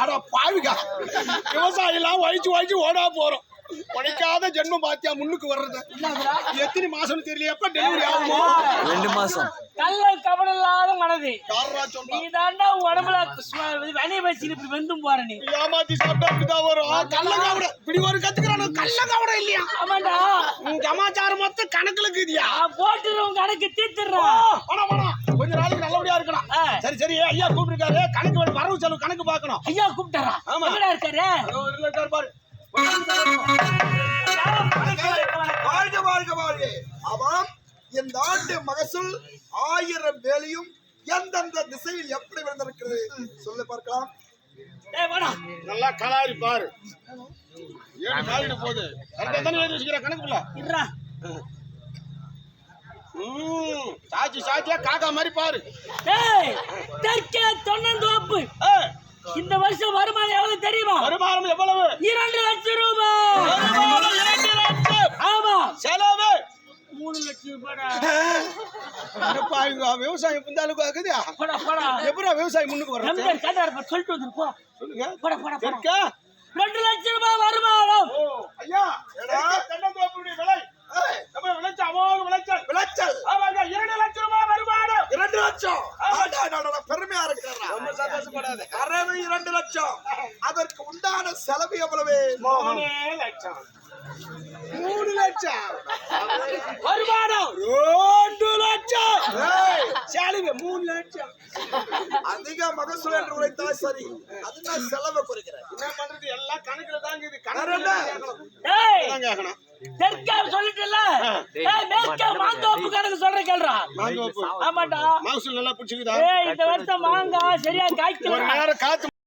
ஆடா பாவிகா. விவசாயம் எல்லாம் வழிச்சு வழிச்சு ஓடா போறோம். உழைக்காத ஜென்மம் பாத்தியா முன்னுக்கு வர்றது? எத்தனை மாசம்னு தெரியல எப்ப டெலிவரி ஆகுமோ? ரெண்டு மாசம். கள்ள கவலை இல்லாத மனது. நீ தாண்டா உடம்புல வனைய வச்சு இப்படி வெந்தும் போற நீ. ஏமாத்தி சாப்பிட்டா அப்படிதான் வரும். கள்ள கவட இப்படி ஒரு கத்துக்கிறானு கள்ள கவட இல்லையா? ஆமாண்டா. உன் சமாச்சாரம் மொத்தம் கணக்குல இருக்குதியா? போட்டுருவோம் கணக்கு தீர்த்துறான் சரி ஐயா கூப்பிட்டுருக்காரு. கணக்கு வரவு செலவு கணக்கு பார்க்கணும். ஐயா கூப்பிட்டாரா? ஆமா. எங்கடா இருக்காரு? இருக்காரு பாரு. வாழ்க வாழ்க வாழ்க. ஆமாம் இந்த ஆண்டு மகசூல் ஆயிரம் வேலையும் எந்தெந்த திசையில் எப்படி விழுந்திருக்கிறது சொல்லு பார்க்கலாம். நல்லா கலாரி பாரு. ஏழு காலிட்டு போகுது? கரெக்டா சாட்சி சாட்சியா காக்கா மாதிரி பாரு. தெற்கே தொன்னந்தோப்பு. இந்த வருஷம் வருமானம் எவ்வளவு தெரியுமா? வருமானம் எவ்வளவு? இரண்டு லட்சம் ரூபாய். ஆமா. செலவு. மூணு லட்சம் இவங்க விவசாயம் அளவுக்கு ஆகுது? போடா போடா. எப்படா விவசாயம் முன்னுக்கு பாரு, சொல்லிட்டு வந்துருப்போம் சொல்லுங்க. ரெண்டு லட்சம் ரூபாய் வருமானம். லட்சம். பெருமையா இருக்கிறா ரொம்ப சந்தோஷப்படாத. அறவை இரண்டு லட்சம். அதற்கு உண்டான செலவு எவ்வளவு? மூணு லட்சம். மூணு லட்சம். வருமானம். ரெண்டு லட்சம். செலவு மூணு லட்சம். அதிக மகசூல் என்று உழைத்தால் சரி. அதுதான் செலவை குறைக்கிறேன் என்ன பண்றது? எல்லாம் கணக்குல தாங்க இது? கணக்கு தெற்கே சொல்லிட்டுல மேற்கே மாந்தோப்பு கணக்கு சொல்ற கேள்றா மாந்தோப்பு ஆமாடா. மகசூல் நல்லா பிடிச்சிக்குதா? இந்த வருஷம் மாங்காய் சரியா காய்க்கல காத்து